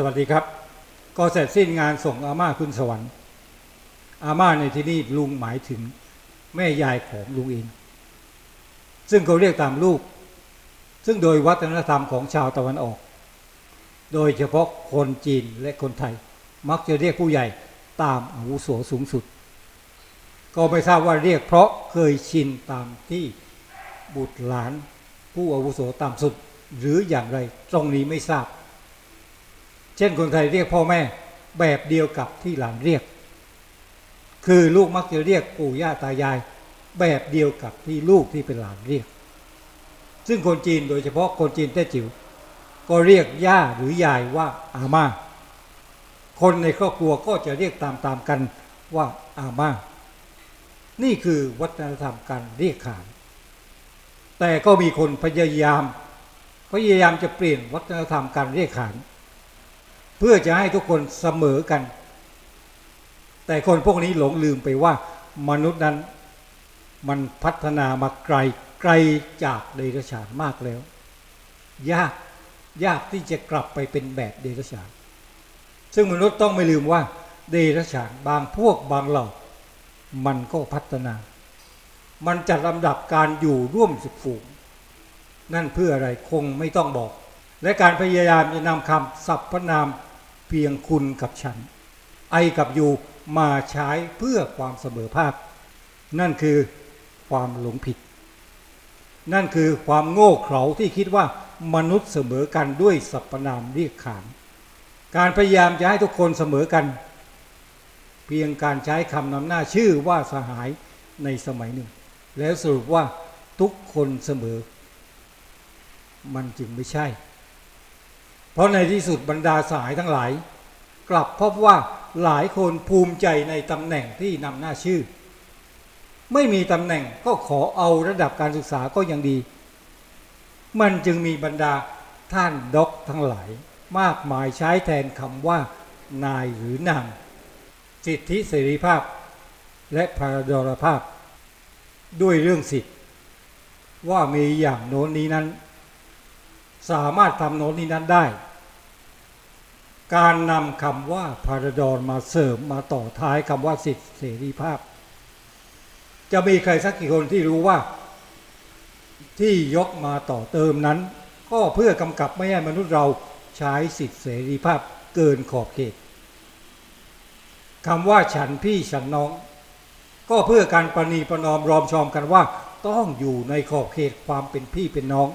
สวัสดีครับ ก็เสร็จสิ้นงานส่งอาม่าขึ้นสวรรค์อาม่าในที่นี้ลุงหมายถึงแม่ยายของลุงเอง ซึ่งเขาเรียกตามลูก ซึ่งโดยวัฒนธรรมของชาวตะวันออก โดยเฉพาะคนจีนและคนไทย มักจะเรียกผู้ใหญ่ตามอาวุโสสูงสุด ก็ไม่ทราบว่าเรียกเพราะเคยชินตามที่บุตรหลานผู้อาวุโสตามสุด หรืออย่างไรตรงนี้ไม่ทราบ เช่นคนไทยเรียกพ่อแม่แบบเดียวกับที่หลานเรียก คือลูกมักจะเรียกปู่ย่าตายาย แบบเดียวกับที่ลูกที่เป็นหลานเรียก ซึ่งคนจีนโดยเฉพาะคนจีนแต้จิ๋วก็เรียกย่าหรือยายว่าอาม่า คนในครอบครัวก็จะเรียกตามๆกันว่าอาม่า นี่คือวัฒนธรรมการเรียกขาน แต่ก็มีคนพยายาม พยายามจะเปลี่ยนวัฒนธรรมการเรียกขาน เพื่อจะให้ทุกคนเสมอกัน แต่คนพวกนี้หลงลืมไปว่ามนุษย์นั้นมันพัฒนามาไกลไกลจากเดรัจฉานมากแล้ว ยากยากที่จะกลับไปเป็นแบบเดรัจฉาน ซึ่งมนุษย์ต้องไม่ลืมว่า เดรัจฉานบางพวกบางเหล่า มันก็พัฒนา มันจัดลำดับการอยู่ร่วมสุขฝูงนั่นเพื่ออะไรคงไม่ต้องบอก และการพยายามจะนำคำสรรพนาม เพียงคุณกับฉัน ไอกับยูมาใช้เพื่อความเสมอภาค นั่นคือความหลงผิด นั่นคือความโง่เขลาที่คิดว่ามนุษย์เสมอกันด้วยสรรพนามเรียกขาน การพยายามจะให้ทุกคนเสมอกัน เพียงการใช้คำนำหน้าชื่อว่าสหายในสมัยหนึ่ง แล้วสรุปว่าทุกคนเสมอ มันจึงไม่ใช่ เพราะในที่สุดบรรดาสายทั้งหลาย กลับพบว่าหลายคนภูมิใจในตำแหน่งที่นำหน้าชื่อ ไม่มีตำแหน่งก็ขอเอาระดับการศึกษาก็ยังดี มันจึงมีบรรดาท่านด็อกทั้งหลาย มากมายใช้แทนคำว่า นายหรือนางสิทธิเสรีภาพ และพาดรภาพ ด้วยเรื่องสิทธิว่ามีอย่างโน้นนี้นั้น สามารถทำโน้นนี้นั้นได้ การนำคำว่าพาราดอนมาเสริมมาต่อท้ายคำว่าสิทธิเสรีภาพ จะมีใครสักกี่คนที่รู้ว่า ที่ยกมาต่อเติมนั้น ก็เพื่อกำกับไม่ให้มนุษย์เราใช้สิทธิเสรีภาพเกินขอบเขตคำว่าฉันพี่ฉันน้อง ก็เพื่อการประนีประนอมรอมชอมกันว่า ต้องอยู่ในขอบเขตความเป็นพี่เป็นน้อง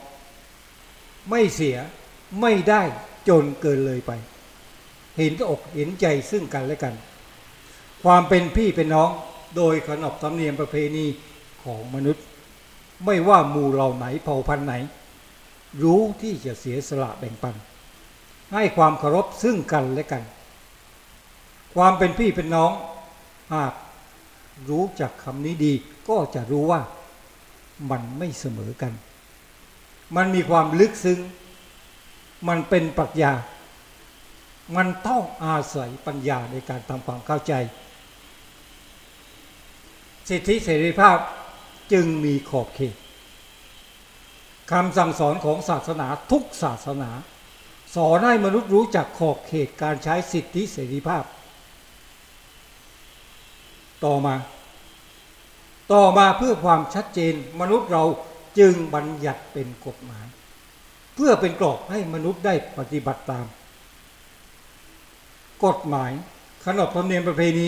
ไม่เสียไม่ได้จนเกินเลยไป เห็นอกเห็นใจซึ่งกันและกัน ความเป็นพี่เป็นน้องโดยขนบธรรมเนียมประเพณีของมนุษย์ ไม่ว่าหมู่เหล่าไหนเผ่าพันธุ์ไหน รู้ที่จะเสียสละแบ่งปัน ให้ความเคารพซึ่งกันและกัน ความเป็นพี่เป็นน้อง หากรู้จักคำนี้ดีก็จะรู้ว่ามันไม่เสมอกัน มันมีความลึกซึ้ง มันเป็นปรัชญา มันต้องอาศัยปัญญาในการทำความเข้าใจ สิทธิเสรีภาพจึงมีขอบเขตคำสั่งสอนของศาสนาทุกศาสนา สอนให้มนุษย์รู้จักขอบเขตการใช้สิทธิเสรีภาพ ต่อมา ต่อมาเพื่อความชัดเจนมนุษย์เราจึงบัญญัติเป็นกฎหมาย เพื่อเป็นกรอบให้มนุษย์ได้ปฏิบัติตาม กฎหมาย ขนบธรรมเนียมประเพณี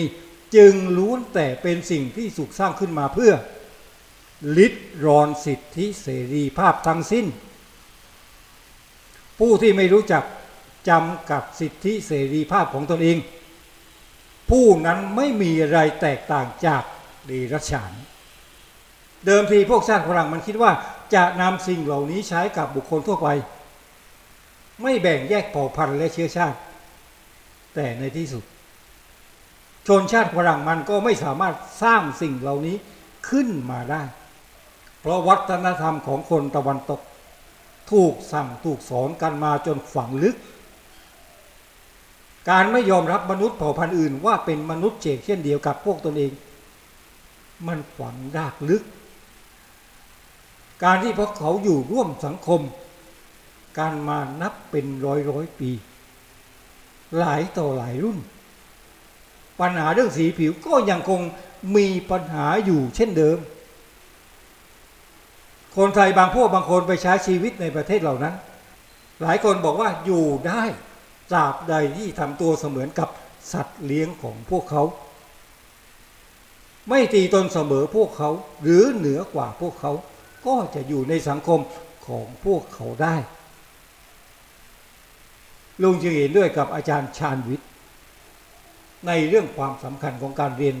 จึงล้วนแต่เป็นสิ่งที่สุกสร้างขึ้นมาเพื่อลิดรอนสิทธิเสรีภาพทั้งสิ้น ผู้ที่ไม่รู้จักจำกัดสิทธิเสรีภาพของตนเอง ผู้นั้นไม่มีอะไรแตกต่างจากเดรัจฉาน เดิมทีพวกชาติฝรั่งมันคิดว่าจะนำสิ่งเหล่านี้ใช้กับบุคคลทั่วไป ไม่แบ่งแยกเผ่าพันธุ์และเชื้อชาติ แต่ในที่สุด ชนชาติฝรั่งมันก็ไม่สามารถสร้างสิ่งเหล่านี้ขึ้นมาได้ เพราะวัฒนธรรมของคนตะวันตก ถูกสั่งถูกสอนกันมาจนฝังลึก การไม่ยอมรับมนุษย์เผ่าพันธุ์อื่น ว่าเป็นมนุษย์เจกเช่นเดียวกับพวกตนเอง มันฝังรากลึก การที่พวกเขาอยู่ร่วมสังคม การมานับเป็นร้อยร้อยปี หลายต่อหลายรุ่น ปัญหาเรื่องสีผิวก็ยังคงมีปัญหาอยู่เช่นเดิม คนไทยบางพวกบางคนไปใช้ชีวิตในประเทศเหล่านั้น หลายคนบอกว่าอยู่ได้ตราบใดที่ทำตัวเสมือนกับสัตว์เลี้ยงของพวกเขา ไม่ตีตนเสมอพวกเขา หรือเหนือกว่าพวกเขา ก็จะอยู่ในสังคมของพวกเขาได้ ลุงจึงเห็นด้วยกับอาจารย์ชาญวิทย์ ในเรื่องความสำคัญของการเรียน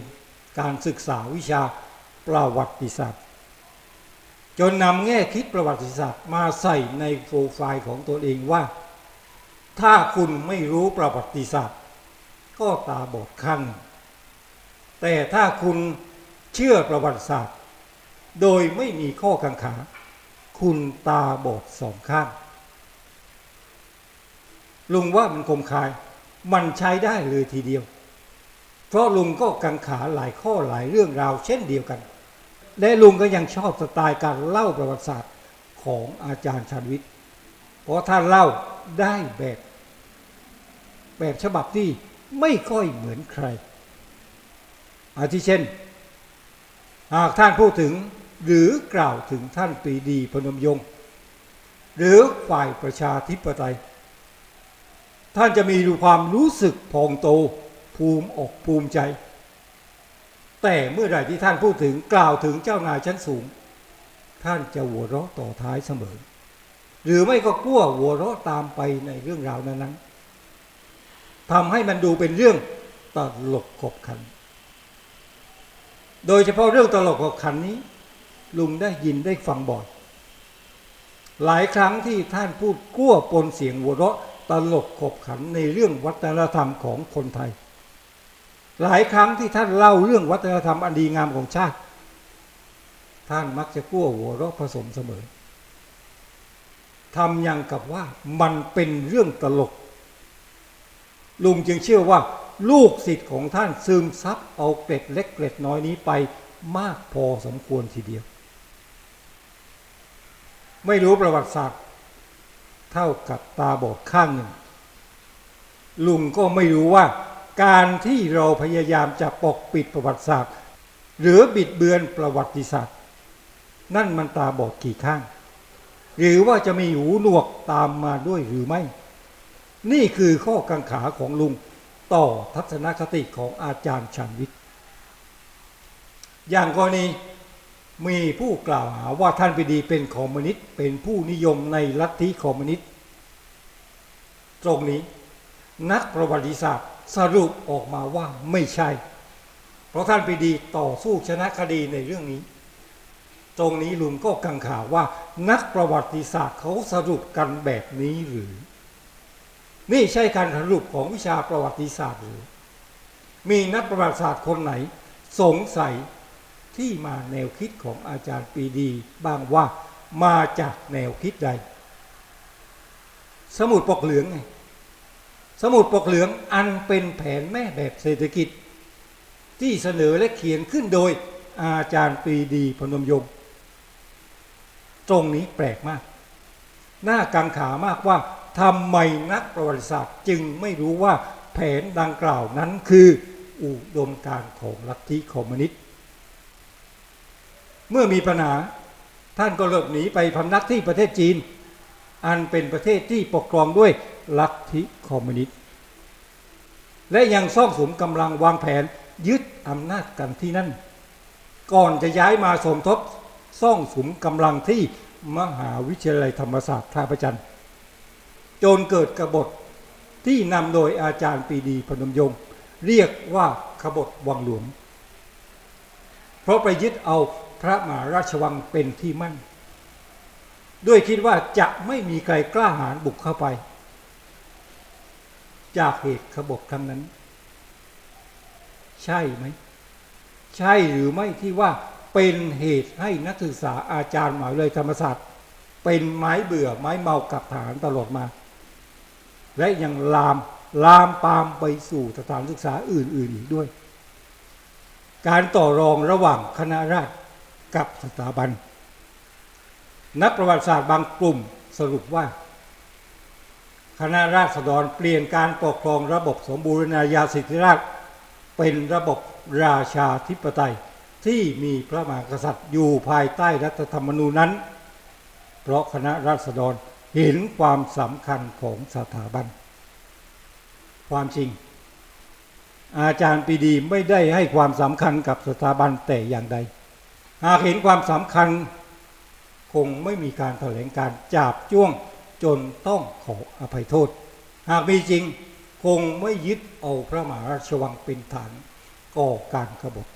การศึกษาวิชาประวัติศาสตร์ จนนำแง่คิดประวัติศาสตร์มาใส่ในโปรไฟล์ของตัวเองว่า ถ้าคุณไม่รู้ประวัติศาสตร์ ก็ตาบอดข้างหนึ่งแต่ถ้าคุณเชื่อประวัติศาสตร์ โดยไม่มีข้อกังขา คุณตาบอดสองข้าง ลุงว่ามันคมคาย มันใช้ได้เลยทีเดียว เพราะลุงก็กังขาหลายข้อหลายเรื่องราวเช่นเดียวกัน และลุงก็ยังชอบสไตล์การเล่าประวัติศาสตร์ของอาจารย์ชันวิทย์ เพราะท่านเล่าได้แบบ แบบฉบับที่ไม่ค่อยเหมือนใคร อาทิเช่น หากท่านพูดถึงหรือกล่าวถึงท่านปรีดีพนมยงค์หรือฝ่ายประชาธิปไตย ท่านจะมีความรู้สึกพองโต ภูมิอกภูมิใจ แต่เมื่อไหร่ที่ท่านพูดถึงกล่าวถึงเจ้านายชั้นสูง ท่านจะหัวเราะต่อท้ายเสมอ หรือไม่ก็กลั้วหัวเราะตามไปในเรื่องราวนั้นๆทำให้มันดูเป็นเรื่องตลกขบขัน โดยเฉพาะเรื่องตลกขบขันนี้ ลุงได้ยินได้ฟังบ่อยหลายครั้งที่ท่านพูดกั้วปนเสียงหัวเราะ ตลกขบขันในเรื่องวัฒนธรรมของคนไทย หลายครั้งที่ท่านเล่าเรื่องวัฒนธรรมอันดีงามของชาติ ท่านมักจะกั้วหัวเราะผสมเสมอทำอย่างกับว่ามันเป็นเรื่องตลก ลุงจึงเชื่อว่า ลูกศิษย์ของท่านซึมซับเอาเกร็ดเล็กเกร็ดน้อยนี้ไปมากพอสมควรทีเดียว ไม่รู้ประวัติศาสตร์ เท่ากับตาบอดข้างหนึ่ง ลุงก็ไม่รู้ว่า การที่เราพยายามจะปกปิดประวัติศาสตร์ หรือบิดเบือนประวัติศาสตร์ นั่นมันตาบอดกี่ข้าง หรือว่าจะมีหูหนวกตามมาด้วยหรือไม่ นี่คือข้อกังขาของลุงต่อทัศนคติของอาจารย์ชันวิทย์อย่างกรณี มีผู้กล่าวหาว่าท่านปรีดีเป็นคอมมิวนิสต์เป็นผู้นิยมในลัทธิคอมมิวนิสต์ตรงนี้ นักประวัติศาสตร์สรุปออกมาว่าไม่ใช่ เพราะท่านปรีดีต่อสู้ชนะคดีในเรื่องนี้ ตรงนี้ลุงก็กังขาว่า นักประวัติศาสตร์เขาสรุปกันแบบนี้หรือ นี่ใช่การสรุปของวิชาประวัติศาสตร์หรือ มีนักประวัติศาสตร์คนไหน สงสัย ที่มาแนวคิดของอาจารย์ปีดีบ้างว่ามาจากแนวคิดใด สมุดปกเหลืองไงสมุดปกเหลืองอันเป็นแผนแม่แบบเศรษฐกิจ ที่เสนอและเขียนขึ้นโดยอาจารย์ปรีดีพนมยงค์ตรงนี้แปลกมาก น่ากังขามากว่าทำไมนักประวัติศาสตร์จึงไม่รู้ว่าแผนดังกล่าวนั้นคืออุดมการของลัทธิคอมมิวนิสต์ เมื่อมีปัญหาท่านก็หลบหนีไปพำนักที่ประเทศจีน อันเป็นประเทศที่ปกครองด้วยลัทธิคอมมิวนิสต์และยังซ่องสมกำลังวางแผนยึดอำนาจกันที่นั่น ก่อนจะย้ายมาสมทบซ่องสมกำลังที่มหาวิทยาลัยธรรมศาสตร์ท่าประจันจนเกิดกบฏที่นำโดยอาจารย์ปีดีพนมยงค์เรียกว่าขบฏวังหลวง เพราะไปยึดเอา พระมหาราชวังเป็นที่มั่น ด้วยคิดว่าจะไม่มีใครกล้าหาญบุกเข้าไป จากเหตุขบฏครั้งนั้น ใช่ไหม ใช่หรือไม่ที่ว่าเป็นเหตุให้นักศึกษาอาจารย์หมหาวิทยาลัยธรรมศาสตร์ เป็นไม้เบื่อไม้เมากับฐานตลอดมา และยังลามลามปามไปสู่สถานศึกษาอื่น ๆ อีกด้วย การต่อรองระหว่างคณะราษฎร กับสถาบัน นักประวัติศาสตร์บางกลุ่มสรุปว่า คณะราษฎรเปลี่ยนการปกครองระบบสมบูรณาญาสิทธิราชเป็นระบบราชาธิปไตยที่มีพระมหากษัตริย์อยู่ภายใต้รัฐธรรมนูญนั้น เพราะคณะราษฎรเห็นความสำคัญของสถาบัน ความจริง อาจารย์ปีดีไม่ได้ให้ความสำคัญกับสถาบันแต่อย่างใด หากเห็นความสำคัญ คงไม่มีการแถลงการจาบจ้วงจนต้องขออภัยโทษ หากมีจริงคงไม่ยึดเอาพระมหาราชวังเป็นฐานก่อการกบฏ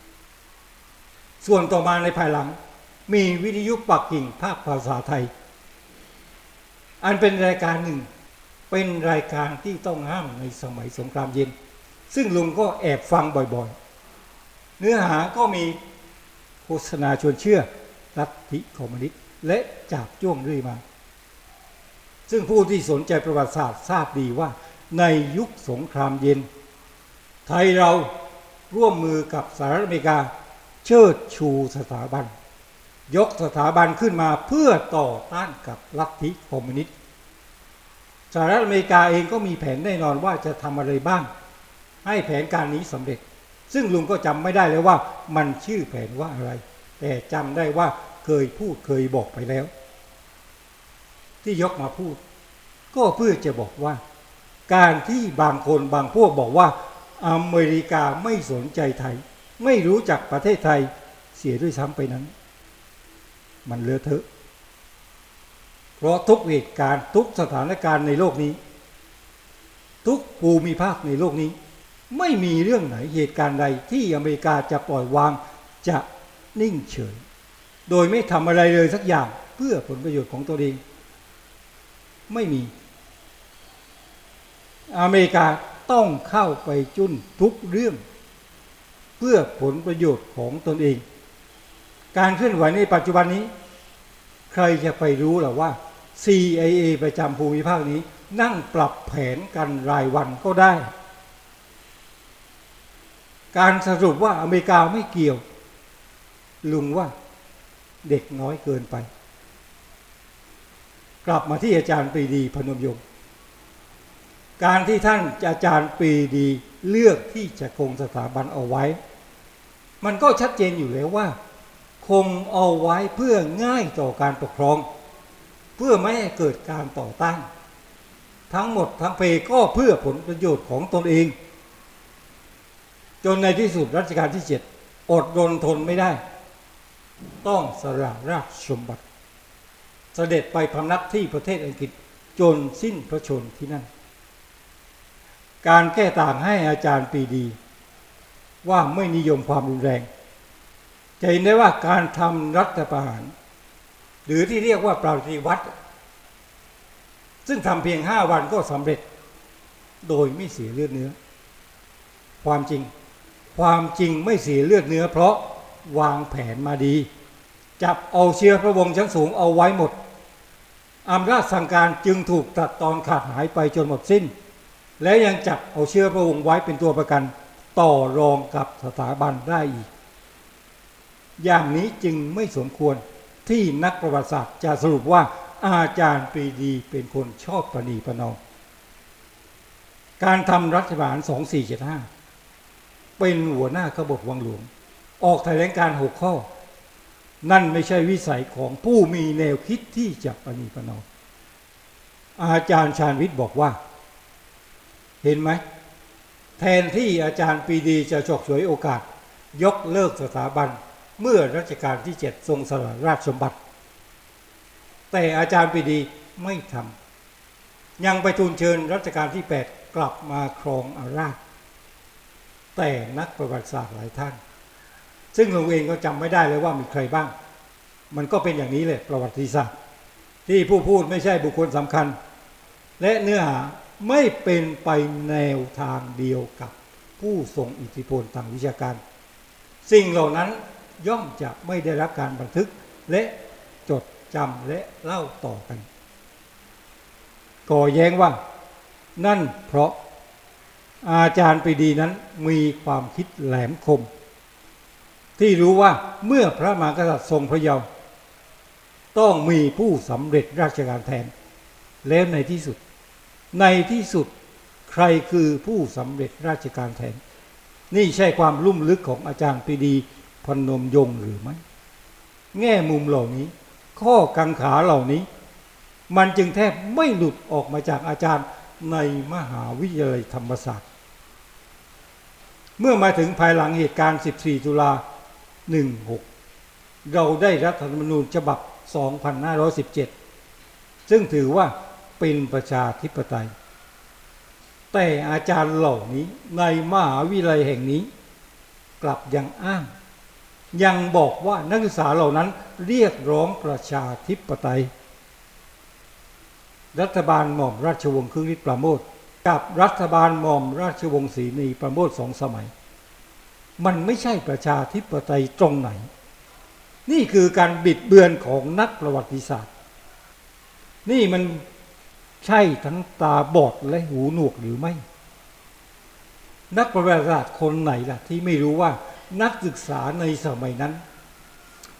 ส่วนต่อมาในภายหลังมีวิทยุปักกิ่งภาคภาษาไทย อันเป็นรายการหนึ่ง เป็นรายการที่ต้องห้ามในสมัยสงครามเย็น ซึ่งลุงก็แอบฟังบ่อยๆ เนื้อหาก็มี ฆษณาชวนเชื่อลัทธิคอมมิวนิสต์และจับจ้วงเรื่อยมา ซึ่งผู้ที่สนใจประวัติศาสตร์ทราบดีว่า ในยุคสงครามเย็น ไทยเราร่วมมือกับสหรัฐอเมริกา เชิดชูสถาบัน ยกสถาบันขึ้นมาเพื่อต่อต้านกับลัทธิคอมมิวนิสต์สหรัฐอเมริกาเองก็มีแผนแน่นอนว่าจะทำอะไรบ้าง ให้แผนการนี้สำเร็จ ซึ่งลุงก็จำไม่ได้เลยว่ามันชื่อแผนว่าอะไร แต่จำได้ว่าเคยพูดเคยบอกไปแล้ว ที่ยกมาพูด ก็เพื่อจะบอกว่า การที่บางคนบางพวกบอกว่า อเมริกาไม่สนใจไทย ไม่รู้จักประเทศไทยเสียด้วยซ้ำไปนั้น มันเลอะเทอะเพราะทุกเหตุการณ์ทุกสถานการณ์ในโลกนี้ ทุกภูมิภาคในโลกนี้ ไม่มีเรื่องไหนเหตุการณ์ใดที่อเมริกาจะปล่อยวางจะนิ่งเฉย โดยไม่ทำอะไรเลยสักอย่างเพื่อผลประโยชน์ของตัวเอง ไม่มี อเมริกาต้องเข้าไปจุนทุกเรื่อง เพื่อผลประโยชน์ของตนเอง การเคลื่อนไหวในปัจจุบันนี้ ใครจะไปรู้หรอว่า CIA ประจำภูมิภาคนี้นั่งปรับแผนกันรายวันก็ได้ การสรุปว่าอเมริกาไม่เกี่ยว ลุงว่าเด็กน้อยเกินไป กลับมาที่อาจารย์ปรีดีพนมยงค์การที่ท่านอาจารย์ปรีดีเลือกที่จะคงสถาบันเอาไว้ มันก็ชัดเจนอยู่แล้วว่า คงเอาไว้เพื่อง่ายต่อการปกครอง เพื่อไม่ให้เกิดการต่อต้านทั้งหมดทั้งเพก็เพื่อผลประโยชน์ของตนเอง จนในที่สุดรัชกาลที่เจ็ดอดรนทนไม่ได้ ต้องสละราชสมบัติ เสด็จไปพำนักที่ประเทศอังกฤษจนสิ้นพระชนที่นั่น การแก้ต่างให้อาจารย์ปีดี ว่าไม่นิยมความรุนแรงจะเห็นได้ว่าการทำรัฐประหาร หรือที่เรียกว่าปฏิวัติซึ่งทำเพียงห้าวันก็สำเร็จ โดยไม่เสียเลือดเนื้อ ความจริง ความจริงไม่เสียเลือดเนื้อ เพราะวางแผนมาดี จับเอาเชื้อพระวงศ์ชั้นสูงเอาไว้หมดอำนาจสั่งการจึงถูกตัดตอนขาดหายไปจนหมดสิ้น และยังจับเอาเชื้อพระวงศ์ไว้เป็นตัวประกัน ต่อรองกับสถาบันได้อีก อย่างนี้จึงไม่สมควรที่นักประวัติศาสตร์จะสรุปว่าอาจารย์ปรีดีเป็นคนชอบประนีประนอมการทำรัฐบาล 2475 เป็นหัวหน้าขบฏวังหลวง ออกแถลงการหกข้อ นั่นไม่ใช่วิสัยของผู้มีแนวคิดที่จะประนีประนอมอาจารย์ชาญวิทย์บอกว่า เห็นไหม แทนที่อาจารย์ปีดีจะฉกฉวยโอกาส ยกเลิกสถาบันเมื่อรัชกาลที่เจ็ดทรงสละราชสมบัติ แต่อาจารย์ปีดีไม่ทำยังไปทูลเชิญรัชกาลที่ 8 กลับมาครองอาราช แต่นักประวัติศาสตร์หลายท่าน ซึ่งเราเองก็จำไม่ได้เลยว่ามีใครบ้าง มันก็เป็นอย่างนี้เลยประวัติศาสตร์ ที่ผู้พูดไม่ใช่บุคคลสำคัญ และเนื้อหาไม่เป็นไปแนวทางเดียวกับผู้ทรงอิทธิพลทางวิชาการ สิ่งเหล่านั้นย่อมจะไม่ได้รับการบันทึกและจดจำและเล่าต่อกันก่อแย้งว่า นั่นเพราะ อาจารย์ปรีดีนั้นมีความคิดแหลมคม ที่รู้ว่าเมื่อพระมหากษัตริย์ทรงพระเยาว์ต้องมีผู้สำเร็จราชการแทน แล้วในที่สุด ในที่สุดใครคือผู้สำเร็จราชการแทน นี่ใช่ความลุ่มลึกของอาจารย์ปรีดีพนมยงหรือไม่แง่มุมเหล่านี้ ข้อกังขาเหล่านี้ มันจึงแทบไม่หลุดออกมาจากอาจารย์ในมหาวิทยาลัยธรรมศาสตร์ เมื่อมาถึงภายหลังเหตุการณ์ 14 ตุลา 16 เราได้รัฐธรรมนูญฉบับ 2517 ซึ่งถือว่าเป็นประชาธิปไตย แต่อาจารย์เหล่านี้ในมหาวิทยาลัยแห่งนี้ กลับยังอ้าง ยังบอกว่านักศึกษาเหล่านั้นเรียกร้องประชาธิปไตย รัฐบาลหม่อมราชวงศ์ครึ่งฤทธิ์ปราโมท กับรัฐบาลหม่อมราชวงศ์ศรีนีปราโมทสองสมัย มันไม่ใช่ประชาธิปไตยตรงไหน นี่คือการบิดเบือนของนักประวัติศาสตร์ นี่มันใช่ทั้งตาบอดและหูหนวกหรือไม่ นักประวัติศาสตร์คนไหนล่ะ ที่ไม่รู้ว่านักศึกษาในสมัยนั้น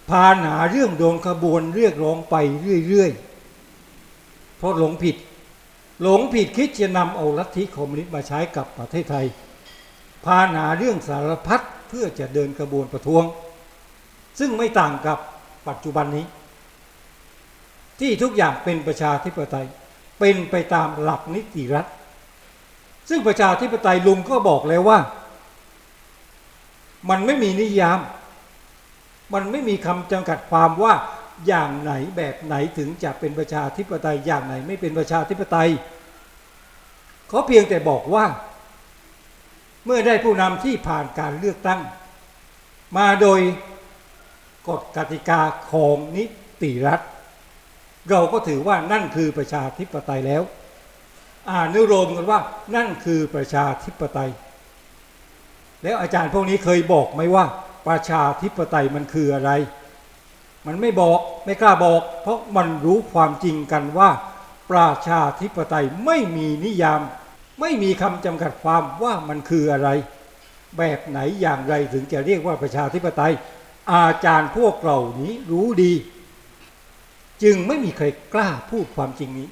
พาหนาเรื่องโดนขบวนเรียกร้องไปเรื่อยๆ เพราะหลงผิด หลงผิดคิดจะนำเอาลัทธิคอมมิวนิสต์มาใช้กับประเทศไทย พาหนาเรื่องสารพัดเพื่อจะเดินกระบวนประท้วง ซึ่งไม่ต่างกับปัจจุบันนี้ ที่ทุกอย่างเป็นประชาธิปไตย เป็นไปตามหลักนิติรัฐ ซึ่งประชาธิปไตยลุงก็บอกแล้วว่า มันไม่มีนิยาม มันไม่มีคำจำกัดความว่า อย่างไหนแบบไหนถึงจะเป็นประชาธิปไตยอย่างไหนไม่เป็นประชาธิปไตยเขาเพียงแต่บอกว่า เมื่อได้ผู้นำที่ผ่านการเลือกตั้ง มาโดยกฎกติกาของนิติรัฐ เราก็ถือว่านั่นคือประชาธิปไตยแล้ว อ่านุโรมกันว่านั่นคือประชาธิปไตย แล้วอาจารย์พวกนี้เคยบอกไหมว่าประชาธิปไตยมันคืออะไร มันไม่บอกไม่กล้าบอก เพราะมันรู้ความจริงกันว่า ประชาธิปไตยไม่มีนิยาม ไม่มีคำจำกัดความว่ามันคืออะไร แบบไหนอย่างไรถึงจะเรียกว่าประชาธิปไตย อาจารย์พวกเหล่านี้รู้ดี จึงไม่มีใครกล้าพูดความจริงนี้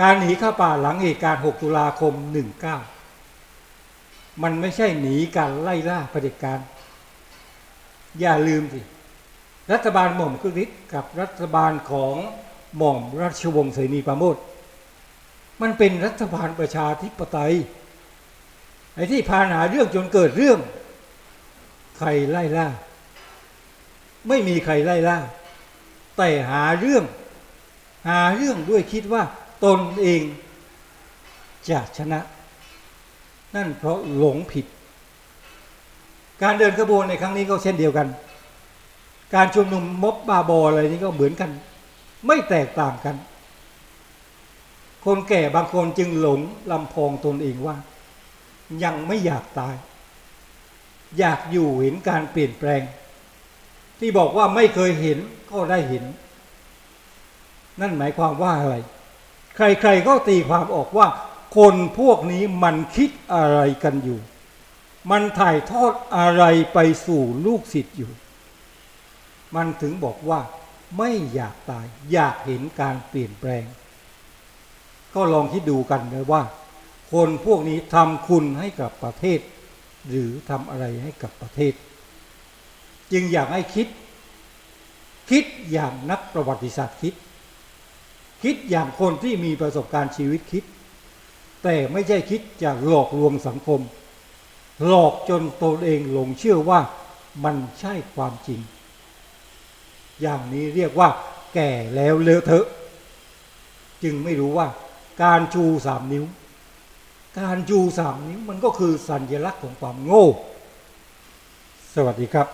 การหนีเข้าป่าหลังเหตุการณ์ 6 ตุลาคม 19 มันไม่ใช่หนีการไล่ล่าเผด็จการ อย่าลืมสิ รัฐบาลหม่อมคึกฤทธิ์กับรัฐบาลของหม่อมราชวงศ์เสนีปราโมทมันเป็นรัฐบาลประชาธิปไตยไอ้ที่พาหาเรื่องจนเกิดเรื่อง ใครไล่ล่า ไม่มีใครไล่ล่า แต่หาเรื่อง หาเรื่องด้วยคิดว่าตนเองจะชนะ นั่นเพราะหลงผิด การเดินขบวนในครั้งนี้ก็เช่นเดียวกัน การชุมนุมม็อบบาบออะไรนี้ก็เหมือนกัน ไม่แตกต่างกัน คนแก่บางคนจึงหลงลำพองตนเองว่า ยังไม่อยากตาย อยากอยู่เห็นการเปลี่ยนแปลง ที่บอกว่าไม่เคยเห็นก็ได้เห็น นั่นหมายความว่าอะไร ใครๆก็ตีความออกว่า คนพวกนี้มันคิดอะไรกันอยู่ มันถ่ายทอดอะไรไปสู่ลูกศิษย์อยู่ มันถึงบอกว่าไม่อยากตายอยากเห็นการเปลี่ยนแปลง ก็ลองคิดดูกันเลยว่า คนพวกนี้ทำคุณให้กับประเทศ หรือทำอะไรให้กับประเทศ จึงอยากให้คิด คิดอย่างนักประวัติศาสตร์คิด คิดอย่างคนที่มีประสบการณ์ชีวิตคิด แต่ไม่ใช่คิดจะหลอกลวงสังคม หลอกจนตนเองหลงเชื่อว่ามันใช่ความจริง อย่างนี้เรียกว่า แก่แล้วเลอะเทอะ จึงไม่รู้ว่า การชูสามนิ้ว การชูสามนิ้วมันก็คือสัญลักษณ์ของความโง่ สวัสดีครับ